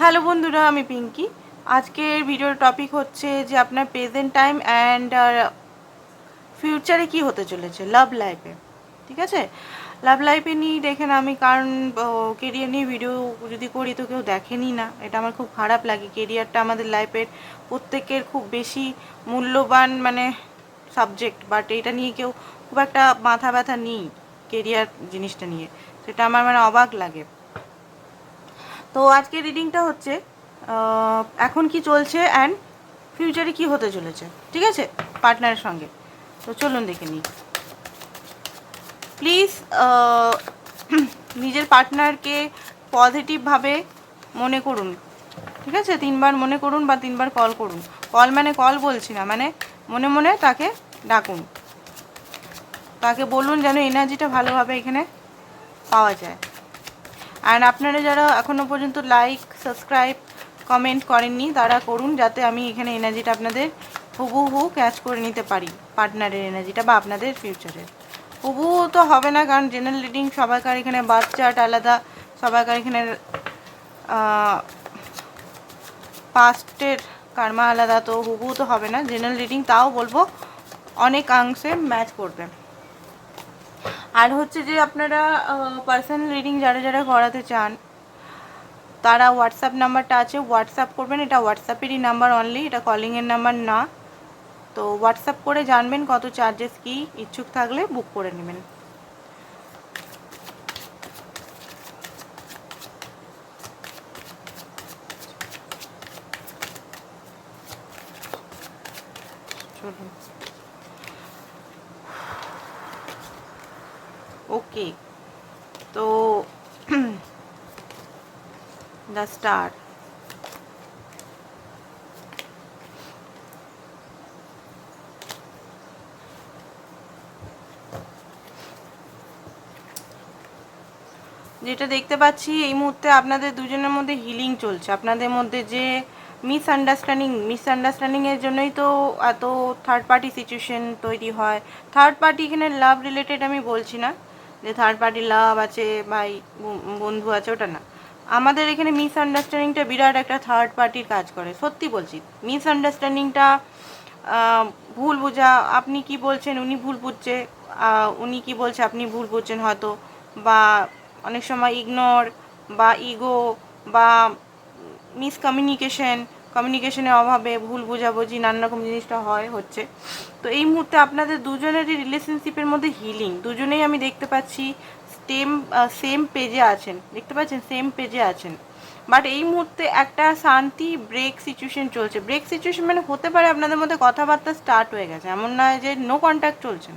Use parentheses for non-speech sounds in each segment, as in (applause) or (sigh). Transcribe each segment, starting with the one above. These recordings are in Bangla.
হ্যালো বন্ধুরা, আমি পিঙ্কি। আজকের ভিডিওর টপিক হচ্ছে যে আপনার প্রেজেন্ট টাইম অ্যান্ড ফিউচারে কি হতে চলেছে? লাভ লাইফে ঠিক আছে? লাভ লাইফে নিয়ে দেখেন আমি, কারণ কেরিয়ার নিয়ে ভিডিও যদি করি তো কেউ দেখেনি না। এটা আমার খুব খারাপ লাগে। কেরিয়ারটা আমাদের লাইফের প্রত্যেকের খুব বেশি মূল্যবান মানে সাবজেক্ট বাট এটা নিয়ে কেউ খুব একটা মাথা ব্যথা নেই কেরিয়ার জিনিসটা নিয়ে। সেটা আমার মানে অবাক লাগে। তো আজকে রিডিংটা হচ্ছে এখন কি চলছে অ্যান্ড ফিউচারে কি হতে চলেছে, ঠিক আছে? পার্টনারের সঙ্গে। তো চলুন দেখে নিই। প্লিজ (clears throat) নিজের পার্টনারকে পজিটিভভাবে মনে করুন, ঠিক আছে? তিনবার মনে করুন বা তিনবার কল করুন। কল মানে কল বলছি না মানে মনে মনে তাকে ডাকুন। তাকে বলুন যেন এনার্জিটা ভালোভাবে এখানে পাওয়া যায়। অ্যান্ড আপনারা যারা এখনও পর্যন্ত লাইক সাবস্ক্রাইব কমেন্ট করেননি, তারা করুন যাতে আমি এখানে এনার্জিটা আপনাদের হুবহু ক্যাচ করে নিতে পারি পার্টনারের এনার্জিটা বা আপনাদের ফিউচারের হুবহু তো হবে না, কারণ জেনারেল রিডিং সবাইকার এখানে বাচ্চাট আলাদা, সবাইকার এখানে পাস্টের কার্মা আলাদা, তো হুবহু তো হবে না। জেনারেল রিডিং তাও বলব অনেকাংশে ম্যাচ করবে। আর হচ্ছে যে আপনারা পার্সোনাল রিডিং যারা যারা করাতে চান, তারা হোয়াটসঅ্যাপ নাম্বারটা আছে। হোয়াটসঅ্যাপ করবেন, এটা হোয়াটসঅ্যাপেরই নাম্বার অনলি এটা কলিংয়ের নাম্বার না। তো হোয়াটসঅ্যাপ করে জানবেন কত চার্জেস কি ইচ্ছুক থাকলে বুক করে নেবেন। চলুন। ওকে তো দ্য স্টার যেটা দেখতে পাচ্ছি, এই মুহূর্তে আপনাদের দুজনের মধ্যে হিলিং চলছে। আপনাদের মধ্যে যে মিসআন্ডারস্ট্যান্ডিং মিসআন্ডারস্ট্যান্ডিংয়ের জন্যই তো এত থার্ড পার্টি সিচুয়েশন তৈরি হয়। থার্ড পার্টি এখানে লাভ রিলেটেড আমি বলছি না। যে থার্ড পার্টি লাভ আছে ভাই বন্ধু আছে, ওটা না। আমাদের এখানে মিসআন্ডারস্ট্যান্ডিংটা বিরাট একটা থার্ড পার্টির কাজ করে, সত্যি বলছি। মিসআন্ডারস্ট্যান্ডিংটা ভুল বোঝা, আপনি কি বলছেন, উনি ভুল বুঝছে উনি কি বলছে, আপনি ভুল বুঝছেন হয়তো, বা অনেক সময় ইগনোর বা ইগো বা মিসকমিউনিকেশন কমিউনিকেশনের অভাবে, ভুল বোঝাবুঝি, নানা রকম জিনিসটা হয়, হচ্ছে। তো এই মুহূর্তে আপনাদের দুজনেরই রিলেশনশিপের মধ্যে হিলিং দুজনেই আমি দেখতে পাচ্ছি সেম সেম পেজে আছেন। দেখতে পাচ্ছেন সেম পেজে আছেন। বাট এই মুহূর্তে একটা শান্তি ব্রেক সিচুয়েশন চলছে। ব্রেক সিচুয়েশন মানে হতে পারে আপনাদের মধ্যে কথাবার্তা স্টার্ট হয়ে গেছে। এমন নয় যে নো কন্ট্যাক্ট চলছেন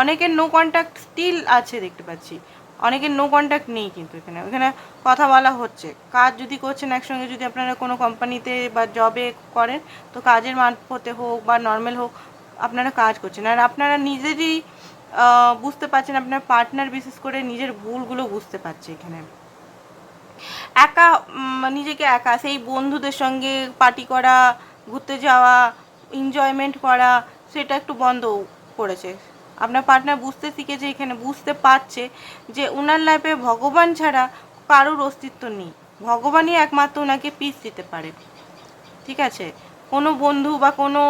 অনেকের নো কন্ট্যাক্ট স্টিল আছে দেখতে পাচ্ছি। অনেকের নো কন্ট্যাক্ট নেই কিন্তু এখানে। এখানে কথা বলা হচ্ছে। কাজ যদি করছেন একসঙ্গে, যদি আপনারা কোনো কোম্পানিতে বা জবে করেন, তো কাজের মারফতে হোক বা নর্মাল হোক, আপনারা কাজ করছেন। আর আপনারা নিজেরই বুঝতে পারছেন, আপনার পার্টনার বিশেষ করে নিজের ভুলগুলো বুঝতে পারছে এখানে। একা নিজেকে একা, সেই বন্ধুদের সঙ্গে পার্টি করা, ঘুরতে যাওয়া এনজয়মেন্ট করা, সেটা একটু বন্ধ করেছে। আপনার পার্টনার বুঝতে শিখেছে, এখানে বুঝতে পারছে যে ওনার লাইফে ভগবান ছাড়া কারোর অস্তিত্ব নেই। ভগবানই একমাত্র ওনাকে পিস দিতে পারে। ঠিক আছে? কোনো বন্ধু বা কোনো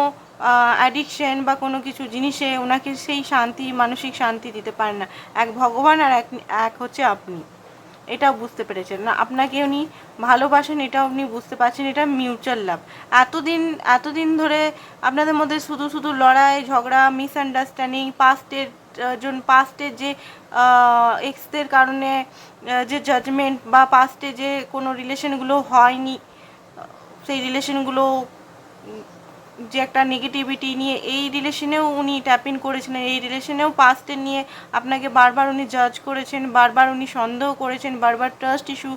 অ্যাডিকশন বা কোনো কিছু জিনিসে ওনাকে সেই শান্তি, মানসিক শান্তি দিতে পারে না। এক ভগবান আর এক এক হচ্ছে আপনি। এটাও বুঝতে পেরেছেন না। আপনাকে উনি ভালোবাসেন, এটাও আপনি বুঝতে পারছেন, এটা মিউচুয়াল লাভ এতদিন এতদিন ধরে আপনাদের মধ্যে শুধু শুধু লড়াই, ঝগড়া মিসআন্ডারস্ট্যান্ডিং পাস্টের জন্য পাস্টের যে এক্সদের কারণে যে জাজমেন্ট বা পাস্টে যে কোনো রিলেশনগুলো হয়নি, সেই রিলেশনগুলো যে একটা নেগেটিভিটি নিয়ে, এই রিলেশনেও উনি ট্যাপ করেছিলেন, এই রিলেশনেও পাস্টের নিয়ে আপনাকে বারবার উনি জাজ করেছেন, বারবার উনি সন্দেহ করেছেন, বারবার ট্রাস্ট ইস্যু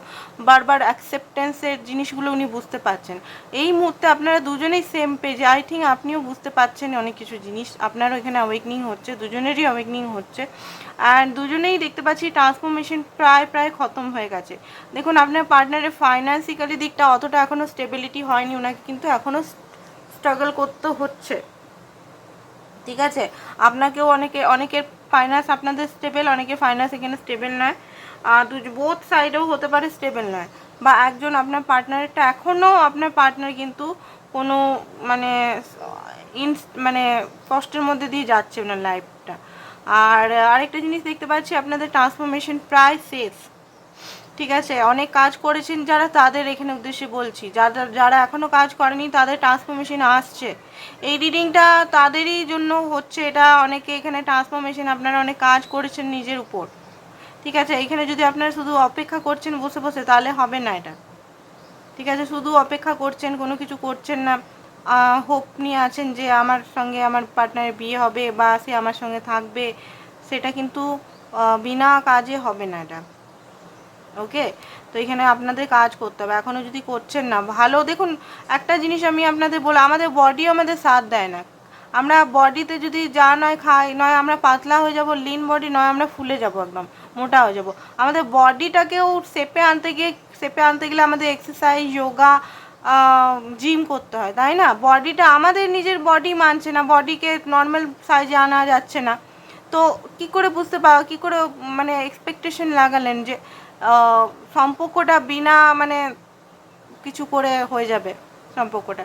বারবার অ্যাকসেপ্টেন্সের জিনিসগুলো উনি বুঝতে পারছেন। এই মুহূর্তে আপনারা দুজনেই সেম পেজে আই থিঙ্ক আপনিও বুঝতে পারছেন অনেক কিছু জিনিস। আপনারও এখানে অ্যাওয়েকনিং হচ্ছে, দুজনেরই অ্যাওয়েকনিং হচ্ছে। আর দুজনেই দেখতে পাচ্ছি ট্রান্সফরমেশন প্রায় প্রায় খতম হয়ে গেছে। দেখুন, আপনার পার্টনারের ফাইন্যান্সিক্যালি দিকটা অতটা এখনও স্টেবিলিটি হয়নি, ওনাকে কিন্তু এখনও স্ট্রাগল করতে হচ্ছে। ঠিক আছে? আপনাকেও অনেকে, অনেকের ফাইন্যান্স আপনাদের স্টেবেল অনেকে ফাইন্যান্স এখানে স্টেবেল নয়। বোথ সাইডেও হতে পারে স্টেবেল নয়। বা একজন আপনার পার্টনারটা এখনও আপনার পার্টনার কিন্তু কোনো মানে ইন মানে কষ্টের মধ্যে দিয়ে যাচ্ছে ওনার লাইফটা আর আরেকটা জিনিস দেখতে পাচ্ছি, আপনাদের ট্রান্সফরমেশন প্রায় শেষ। ঠিক আছে, অনেক কাজ করেছেন যারা, তাদের এখানে উদ্দেশ্যে বলছি। যারা যারা এখনও কাজ করেনি, তাদের ট্রান্সফরমেশন আসছে। এই রিডিংটা তাদেরই জন্য হচ্ছে, এটা অনেকে এখানে ট্রান্সফরমেশন আপনারা অনেক কাজ করেছেন নিজের উপর। ঠিক আছে, এখানে যদি আপনারা শুধু অপেক্ষা করছেন বসে বসে, তাহলে হবে না এটা। ঠিক আছে, শুধু অপেক্ষা করছেন, কোনো কিছু করছেন না। হোপ নিয়ে আছেন যে, আমার সঙ্গে আমার পার্টনারের বিয়ে হবে বা সে আমার সঙ্গে থাকবে, সেটা কিন্তু বিনা কাজে হবে না এটা। ওকে? তো এখানে আপনাদের কাজ করতে হবে। এখনও যদি করছেন না, ভালো। দেখুন, একটা জিনিস আমি আপনাদের বলে, আমাদের বডি আমাদের সাথ দেয় না। আমরা বডিতে যদি যা নয় খাই, নয় আমরা পাতলা হয়ে যাব লিন বডি নয় আমরা ফুলে যাব একদম, মোটা হয়ে যাব। আমাদের বডিটাকেও সেপে আনতে গিয়ে সেপে আনতে গেলে আমাদের এক্সারসাইজ যোগা জিম করতে হয়, তাই না? বডিটা আমাদের নিজের বডি মানছে না বডিকে নর্মাল সাইজে আনা যাচ্ছে না। তো কি করে বুঝতে পারো কি করে মানে এক্সপেকটেশন লাগালেন যে সম্পর্কটা বিনা মানে কিছু করে হয়ে যাবে সম্পর্কটা।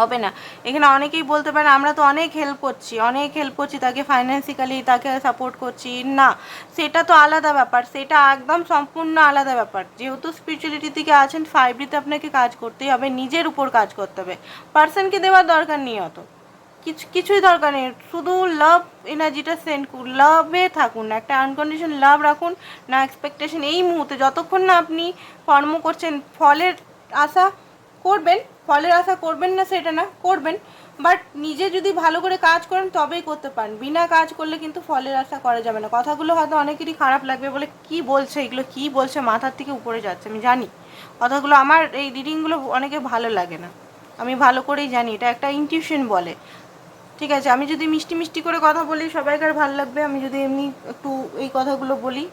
হবে না। এখানে অনেকেই বলতে পারেন, আমরা তো অনেক হেল্প করছি, অনেক হেল্প করছি, তাকে ফাইন্যান্সিক্যালি তাকে সাপোর্ট করছি। না, সেটা তো আলাদা ব্যাপার। সেটা একদম সম্পূর্ণ আলাদা ব্যাপার। যেহেতু স্পিরিচুয়ালিটি থেকে আছেন ফাইভরিতে আপনাকে কাজ করতেই হবে, নিজের উপর কাজ করতে হবে। পার্সনকে দেওয়ার দরকার নেই অত। কিছু, কিছুই দরকার নেই। শুধু লাভ এনার্জিটা সেন্ড করুন লাভে থাকুন না একটা আনকন্ডিশন লাভ রাখুন, না এক্সপেকটেশন এই মুহূর্তে। যতক্ষণ না আপনি কর্ম করছেন, ফলের আশা করবেন, ফলের আশা করবেন না সেটা না, করবেন। বাট নিজে যদি ভালো করে কাজ করেন, তবেই করতে পারেন। বিনা কাজ করলে কিন্তু ফলের আশা করা যাবে না। কথাগুলো হয়তো অনেকেরই খারাপ লাগবে বলে, কি বলছে? এগুলো কি বলছে? মাথার থেকে উপরে যাচ্ছে। আমি জানি। কথাগুলো আমার এই রিডিংগুলো অনেকে ভালো লাগে না। আমি ভালো করেই জানি। এটা একটা ইনটিউশন বলে। ঠিক আছে, আমি যদি মিষ্টি মিষ্টি করে কথা বলি, সবাইকার ভালো লাগবে। আমি যদি এমনি একটু এই কথাগুলো বলি,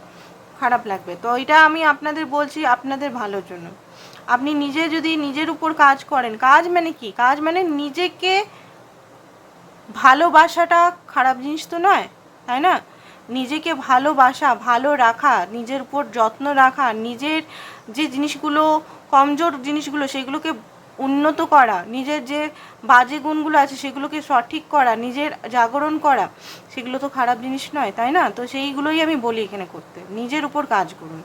খারাপ লাগবে। তো এটা আমি আপনাদের বলছি আপনাদের ভালোর জন্য। আপনি নিজে যদি নিজের উপর কাজ করেন, কাজ মানে কি? কাজ মানে নিজেকে ভালোবাসাটা খারাপ জিনিস তো নয়, তাই না? নিজেকে ভালোবাসা, ভালো রাখা, নিজের উপর যত্ন রাখা, নিজের যে জিনিসগুলো, কমজোর জিনিসগুলো, সেগুলোকে উন্নত করা, নিজের যে বাজে গুণগুলো আছে সেগুলোকে সঠিক করা, নিজের জাগরণ করা, সেগুলো তো খারাপ জিনিস নয়, তাই না? তো সেইগুলোই আমি বলি এখানে করতে। নিজের উপর কাজ করুন।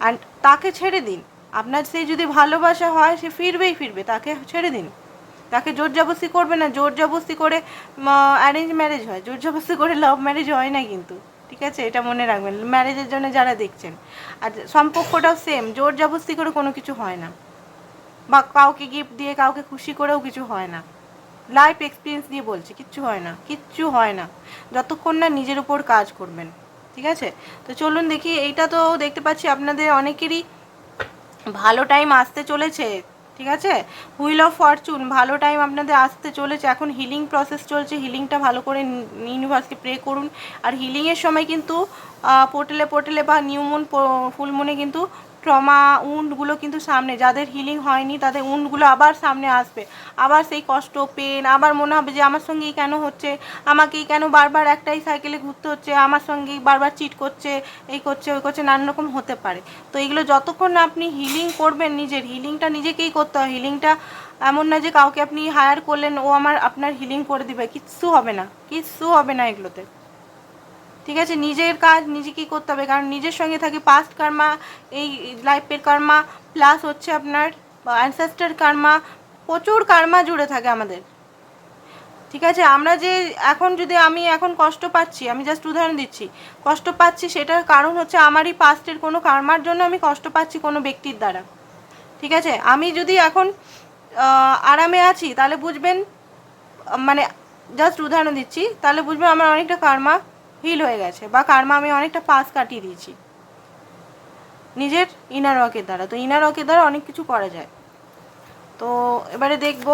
আর তাকে ছেড়ে দিন। আপনার সেই যদি ভালোবাসা হয়, সে ফিরবেই ফিরবে। তাকে ছেড়ে দিন। তাকে জোর জবরদস্তি করবে না। জোর জবরদস্তি করে অ্যারেঞ্জ ম্যারেজ হয়। জোর জবরদস্তি করে লাভ ম্যারেজ হয় না কিন্তু। ঠিক আছে? এটা মনে রাখবেন। ম্যারেজের জন্য যারা দেখছেন। আর সম্পর্কটাও সেম জোর জবরদস্তি করে কোনো কিছু হয় না। বা কাউকে গিফট দিয়ে কাউকে খুশি করেও কিছু হয় না। লাইফ এক্সপিরিয়েন্স দিয়ে বলছি, কিচ্ছু হয় না, কিচ্ছু হয় না। যতক্ষণ না নিজের উপর কাজ করবেন, ঠিক আছে? তো চলুন দেখি, এইটা তো দেখতে পাচ্ছি আপনাদের অনেকেরই ভালো টাইম আসতে চলেছে, ঠিক আছে? হুইল অফ ফরচুন ভালো টাইম আপনাদের আসতে চলেছে। এখন হিলিং প্রসেস চলছে হিলিংটা ভালো করে ইউনিভার্সকে প্রে করুন। আর হিলিংয়ের সময় কিন্তু পোর্টেলে পোর্টেলে বা নিউমুন ফুলমুনে কিন্তু ট্রমা, উন্ডগুলো কিন্তু সামনে, যাদের হিলিং হয়নি তাদের উন্ডগুলো আবার সামনে আসবে। আবার সেই কষ্ট পেন আবার মনে হবে যে আমার সঙ্গেই কেন হচ্ছে? আমাকেই কেন বারবার একটাই সাইকেলে ঘুরতে হচ্ছে? আমার সঙ্গেই বারবার চিট করছে, এই করছে, ওই করছে, নানান রকম হতে পারে। তো এগুলো যতক্ষণ না আপনি হিলিং করবেন নিজের হিলিংটা নিজেকেই করতে হয়। হিলিংটা এমন না যে কাউকে আপনি হায়ার করলেন, ও আমার, আপনার হিলিং করে দিবে। কিচ্ছু হবে না, কিচ্ছু হবে না এগুলোতে। ঠিক আছে? নিজের কাজ নিজেকেই করতে হবে? কারণ নিজের সঙ্গে থাকে পাস্ট কার্মা এই লাইফের কার্মা প্লাস হচ্ছে আপনার অ্যানসেস্টার কার্মা প্রচুর কার্মা জুড়ে থাকে আমাদের। ঠিক আছে? আমরা যে এখন যদি আমি এখন কষ্ট পাচ্ছি, আমি জাস্ট উদাহরণ দিচ্ছি, কষ্ট পাচ্ছি সেটার কারণ হচ্ছে আমারই পাস্টের কোনো কার্মার জন্য আমি কষ্ট পাচ্ছি কোনো ব্যক্তির দ্বারা। ঠিক আছে? আমি যদি এখন আরামে আছি, তাহলে বুঝবেন মানে জাস্ট উদাহরণ দিচ্ছি, তাহলে বুঝবেন আমার অনেকটা কার্মা হিল হয়ে গেছে বা কার্মা আমি অনেকটা পাস কাটিয়ে দিয়েছি। নিজের ইনার ওয়ার্কের দ্বারা। তো ইনার ওয়ার্কের দ্বারা অনেক কিছু করা যায়। তো এবারে দেখব।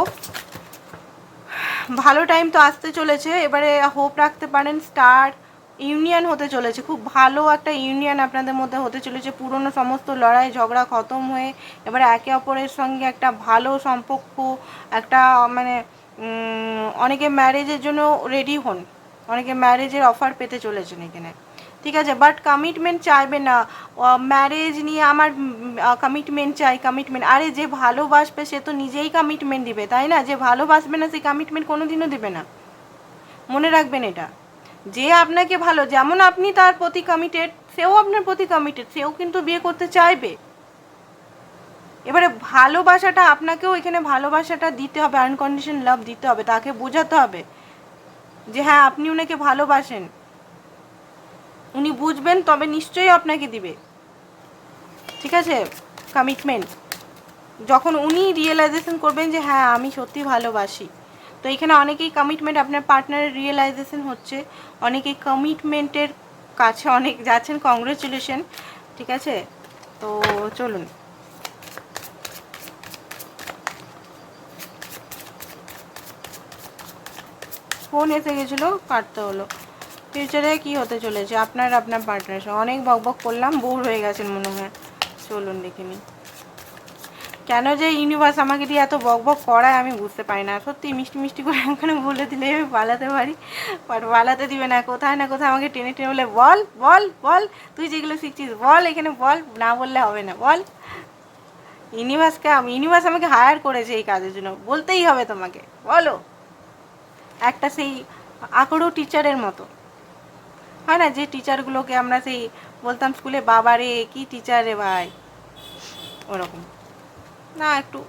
ভালো টাইম তো আসতে চলেছে। এবারে হোপ রাখতে পারেন স্টার ইউনিয়ন হতে চলেছে। খুব ভালো একটা ইউনিয়ন আপনাদের মধ্যে হতে চলেছে। পুরনো সমস্ত লড়াই, ঝগড়া খতম হয়ে এবারে একে অপরের সঙ্গে একটা ভালো সম্পর্ক, একটা মানে অনেকে ম্যারেজের জন্য রেডি হন। অনেকে ম্যারেজের অফার পেতে চলেছেন এখানে। ঠিক আছে বাট কমিটমেন্ট চাইবে না। ম্যারেজ নিয়ে আমার কমিটমেন্ট চাই কমিটমেন্ট আরে যে ভালোবাসবে সে তো নিজেই কমিটমেন্ট দিবে, তাই না? যে ভালোবাসবে না, সে কমিটমেন্ট কোনোদিনও দিবে না। মনে রাখবেন এটা। যে আপনাকে ভালো, যেমন আপনি তার প্রতি কমিটেড সেও আপনার প্রতি কমিটেড সেও কিন্তু বিয়ে করতে চাইবে। এবারে ভালোবাসাটা আপনাকেও এখানে ভালোবাসাটা দিতে হবে আনকন্ডিশন লাভ দিতে হবে, তাকে বোঝাতে হবে। যে হ্যাঁ আপনি ওনাকে ভালোবাসেন। উনি বুঝবেন, তবে নিশ্চয়ই আপনাকে দিবে। ঠিক আছে? কমিটমেন্ট যখন উনি রিয়েলাইজেশন করবেন যে হ্যাঁ আমি সত্যি ভালোবাসি। তো এখানে অনেকেই কমিটমেন্ট আপনার পার্টনারের রিয়েলাইজেশন হচ্ছে। অনেকেই কমিটমেন্টের কাছে অনেক যাচ্ছেন। কংগ্রেচুলেশন ঠিক আছে? তো চলুন। ফোন এসে গেছিল, কাটতে হলো। ফিউচারে কি হতে চলেছে? আপনার আপনার পার্টনার সঙ্গে। অনেক বক বক করলাম বোর হয়ে গেছেন মনে হয়। চলুন দেখে নিই। কেন যে ইউনিভার্স আমাকে দিয়ে এত বক বক করায় আমি বুঝতে পারি না। সত্যি মিষ্টি মিষ্টি করে ওখানে বলে দিলে আমি পালাতে পারি। বাট পালাতে দিবে না। কোথায় না কোথায় আমাকে টেনে টেনে বলে, বল বল বল, তুই যেগুলো শিখছিস, বল এখানে, বল। না বললে হবে না। বল। ইউনিভার্সকে ইউনিভার্স আমাকে হায়ার করেছে এই কাজের জন্য। বলতেই হবে তোমাকে। বলো। একটা সেই আকড়ো টিচারের মতো। হয় না? যে টিচারগুলোকে আমরা সেই বলতাম স্কুলে, বাবা রে, কী টিচার রে ভাই? ওরকম। না, একটু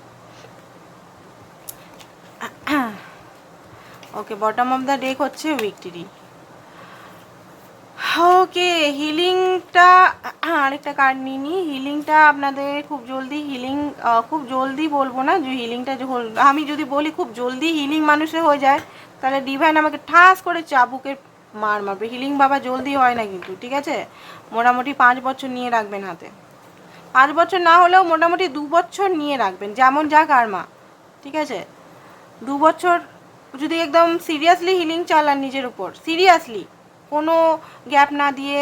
(clears throat) okay bottom of the deck হচ্ছে উইকটিরি ওকে হিলিংটা আরেকটা কার্ড নিয়ে নিই হিলিংটা আপনাদের খুব জলদি হিলিং খুব জলদি বলব না যে হিলিংটা যখন আমি যদি বলি খুব জলদি হিলিং মানুষের হয়ে যায়, তাহলে ডিভাইন আমাকে ঠাস করে চাবুকের মার মারবে। হিলিং বাবা জলদি হয় না কিন্তু, ঠিক আছে? মোটামুটি পাঁচ বছর নিয়ে রাখবেন হাতে। পাঁচ বছর না হলেও মোটামুটি দু বছর নিয়ে রাখবেন, যেমন যা কারমা ঠিক আছে? দু বছর যদি একদম সিরিয়াসলি হিলিং চালান নিজের উপর সিরিয়াসলি কোনো গ্যাপ না দিয়ে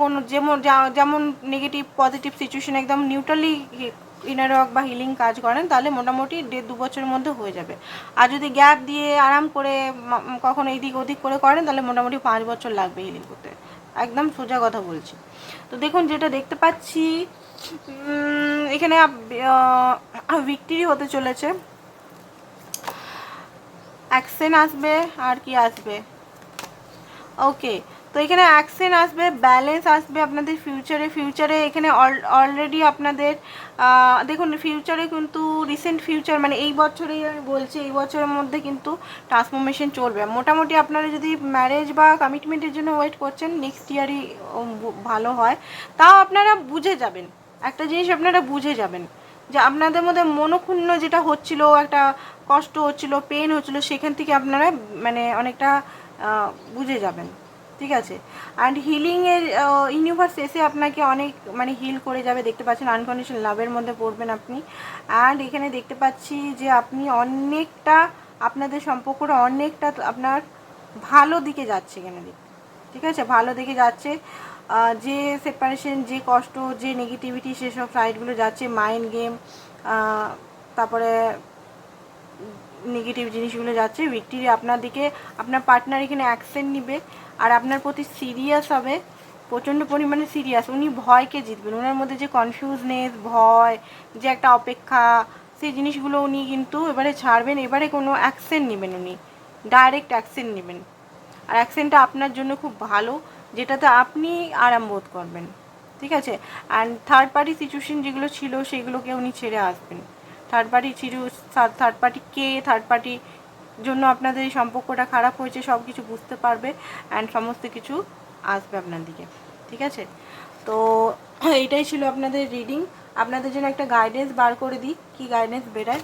কোনো যেমন যেমন নেগেটিভ পজিটিভ সিচুয়েশন একদম নিউট্রালি ইনার ওয়ার্ক বা হিলিং কাজ করেন, তাহলে মোটামুটি দেড় দু বছরের মধ্যে হয়ে যাবে। আর যদি গ্যাপ দিয়ে আরাম করে কখনো এদিক ওদিক করে করেন, তাহলে মোটামুটি পাঁচ বছর লাগবে হিলিং করতে। একদম সোজা কথা বলছি। তো দেখুন, যেটা দেখতে পাচ্ছি এখানে ভিক্টরি হতে চলেছে। অ্যাকশন আসবে, আর কি আসবে? ওকে তো এখানে অ্যাকশন আসবে ব্যালেন্স আসবে আপনাদের ফিউচারে ফিউচারে এখানে অলরেডি আপনাদের দেখুন ফিউচারে কিন্তু রিসেন্ট ফিউচার মানে এই বছরেই আমি বলছি, এই বছরের মধ্যে কিন্তু ট্রান্সফরমেশন চলবে। মোটামুটি আপনারা যদি ম্যারেজ বা কমিটমেন্টের জন্য ওয়েট করছেন নেক্সট ইয়ারই ভালো হয়। তাও আপনারা বুঝে যাবেন। একটা জিনিস আপনারা বুঝে যাবেন যে আপনাদের মধ্যে মনক্ষুণ্ণ যেটা হচ্ছিল, একটা কষ্ট হচ্ছিল পেন হচ্ছিল, সেখান থেকে আপনারা মানে অনেকটা বুঝে যাবেন। ঠিক আছে? অ্যান্ড হিলিংয়ের ইউনিভার্স এসে আপনাকে অনেক মানে হিল করে যাবে। দেখতে পাচ্ছেন আনকন্ডিশন লাভের মধ্যে পড়বেন আপনি। অ্যান্ড এখানে দেখতে পাচ্ছি যে আপনি অনেকটা, আপনাদের সম্পর্কটা অনেকটা আপনার ভালো দিকে যাচ্ছে এখানে ঠিক আছে? ভালো দিকে যাচ্ছে। যে সেপারেশন যে কষ্ট, যে নেগেটিভিটি সেসব সাইডগুলো যাচ্ছে। মাইন্ড গেম তারপরে নেগেটিভ জিনিসগুলো যাচ্ছে ভিক্টরি আপনার দিকে, আপনার পার্টনার এখানে অ্যাকসেন্ট নিবে, আর আপনার প্রতি সিরিয়াস হবে, প্রচণ্ড পরিমাণে সিরিয়াস উনি ভয়কে জিতবেন ওনার মধ্যে যে কনফিউজনেস ভয়, যে একটা অপেক্ষা, সেই জিনিসগুলো উনি কিন্তু এবারে ছাড়বেন, এবারে কোনো অ্যাকশন নেবেন উনি ডাইরেক্ট অ্যাকসেন্ট নেবেন, আর অ্যাকসেন্টটা আপনার জন্য খুব ভালো, যেটাতে আপনি আরাম বোধ করবেন, ঠিক আছে? অ্যান্ড থার্ড পার্টি সিচুয়েশন যেগুলো ছিল, সেগুলোকে উনি ছেড়ে আসবেন। থার্ড পার্টি ছিল থার্ড পার্টি কে থার্ড পার্টি জন্য আপনাদের এই সম্পর্কটা খারাপ হয়েছে, সব কিছু বুঝতে পারবে অ্যান্ড সমস্ত কিছু আসবে আপনার দিকে, ঠিক আছে? তো এইটাই ছিল আপনাদের রিডিং আপনাদের জন্য একটা গাইডেন্স বার করে দিই, কি গাইডেন্স বেরায়?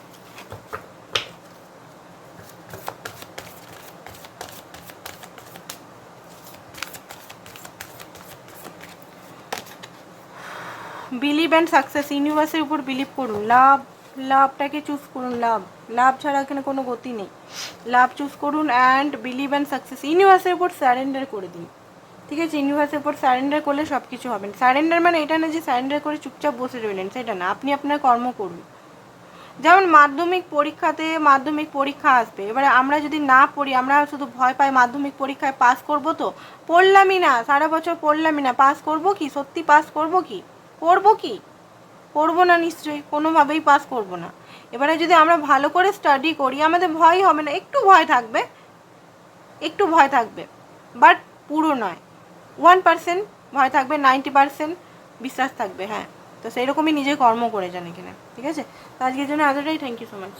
বিলিভ অ্যান্ড সাকসেস ইউনিভার্সের উপর বিলিভ করুন, লাভ লাভটাকে চুজ করুন, লাভ। লাভ ছাড়া এখানে কোনো গতি নেই। লাভ চুজ করুন অ্যান্ড বিলিভ অ্যান্ড সাকসেস ইউনিভার্সের উপর স্যারেন্ডার করে দিন। ঠিক আছে? ইউনিভার্সের উপর স্যারেন্ডার করলে সব কিছু হবে। স্যারেন্ডার মানে এটা না যে স্যারেন্ডার করে চুপচাপ বসে রইলেন, সেটা না। আপনি আপনার কর্ম করুন। যেমন মাধ্যমিক পরীক্ষাতে মাধ্যমিক পরীক্ষা আসবে। এবারে আমরা যদি না পড়ি, আমরা শুধু ভয় পাই মাধ্যমিক পরীক্ষায় পাস করব তো? পড়লামই না, সারা বছর পড়লামই না। পাস করব কি? সত্যি পাস করব কি? করব কি? করব না নিশ্চয়ই, কোনোভাবেই পাস করব না। এবারে যদি আমরা ভালো করে স্টাডি করি, আমাদের ভয় হবে না, একটু ভয় থাকবে, একটু ভয় থাকবে বাট পুরো নয়। ওয়ান পার্সেন্ট ভয় থাকবে নাইনটি পার্সেন্ট বিশ্বাস থাকবে হ্যাঁ। তো সেই রকমই কর্ম করে যান এখানে, ঠিক আছে? তো আজকের জন্য এতটাই থ্যাংক ইউ সো মাচ